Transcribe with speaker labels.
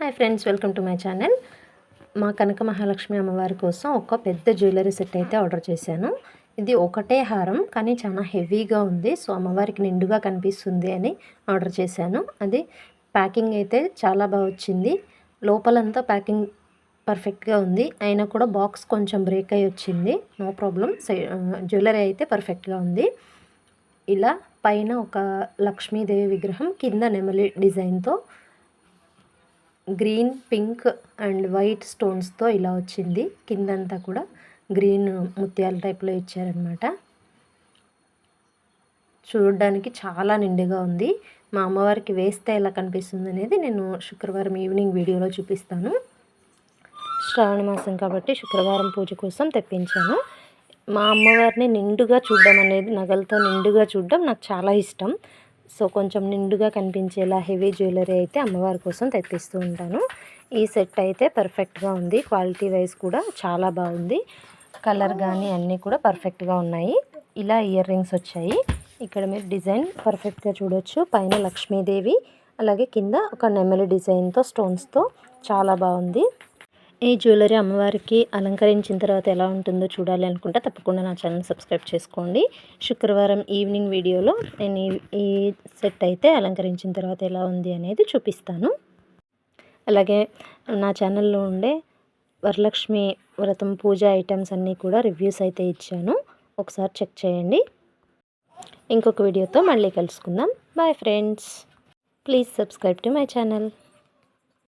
Speaker 1: Hi friends welcome to my channel మా కనక మహాలక్ష్మి అమ్మవారి కోసం ఒక పెద్ద జ్యువెలరీ సెట్ అయితే ఆర్డర్ చేశాను. ఇది ఒకటే హారం కానీ చాలా హెవీగా ఉంది. సో అమ్మవారికి నిండుగా కనిపిస్తుంది అని ఆర్డర్ చేశాను. అది ప్యాకింగ్ అయితే చాలా బాగా వచ్చింది. లోపలంతా ప్యాకింగ్ పర్ఫెక్ట్గా ఉంది. అయినా కూడా బాక్స్ కొంచెం బ్రేక్ అయ్యి వచ్చింది. నో ప్రాబ్లం జ్యువెలరీ అయితే పర్ఫెక్ట్గా ఉంది. ఇలా పైన ఒక లక్ష్మీదేవి విగ్రహం కింద నెమలి డిజైన్తో గ్రీన్ పింక్ అండ్ వైట్ స్టోన్స్తో ఇలా వచ్చింది. కిందంతా కూడా గ్రీన్ ముత్యాల టైప్లో ఇచ్చారనమాట చూడడానికి చాలా నిండుగా ఉంది. మా అమ్మవారికి వేస్తే ఎలా కనిపిస్తుంది అనేది నేను శుక్రవారం ఈవినింగ్ వీడియోలో చూపిస్తాను. శ్రావణ మాసం కాబట్టి శుక్రవారం పూజ కోసం తెప్పించాను. మా అమ్మవారిని నిండుగా చూడడం అనేది నగలతో నిండుగా చూడడం నాకు చాలా ఇష్టం. సో కొంచెం నిండుగా కనిపించేలా హెవీ జ్యువెలరీ అయితే అమ్మవారి కోసం తెప్పిస్తూ ఉంటాను. ఈ సెట్ అయితే పర్ఫెక్ట్గా ఉంది. క్వాలిటీ వైజ్ కూడా చాలా బాగుంది. కలర్ కానీ అన్నీ కూడా పర్ఫెక్ట్గా ఉన్నాయి. ఇలా ఇయర్ రింగ్స్ వచ్చాయి. ఇక్కడ మీరు డిజైన్ పర్ఫెక్ట్గా చూడొచ్చు. పైన లక్ష్మీదేవి అలాగే కింద ఒక నెమలి డిజైన్తో స్టోన్స్తో చాలా బాగుంది. ఈ జ్యువెలరీ అమ్మవారికి అలంకరించిన తర్వాత ఎలా ఉంటుందో చూడాలి అనుకుంటే తప్పకుండా నా ఛానల్ సబ్స్క్రైబ్ చేసుకోండి. శుక్రవారం ఈవినింగ్ వీడియోలో నేను ఈ సెట్ అయితే అలంకరించిన తర్వాత ఎలా ఉంది అనేది చూపిస్తాను. అలాగే నా ఛానల్లో ఉండే వరలక్ష్మి వ్రతం పూజ ఐటమ్స్ అన్నీ కూడా రివ్యూస్ అయితే ఇచ్చాను. ఒకసారి చెక్ చేయండి. ఇంకొక వీడియోతో మళ్ళీ కలుసుకుందాం. Bye friends please subscribe to my channel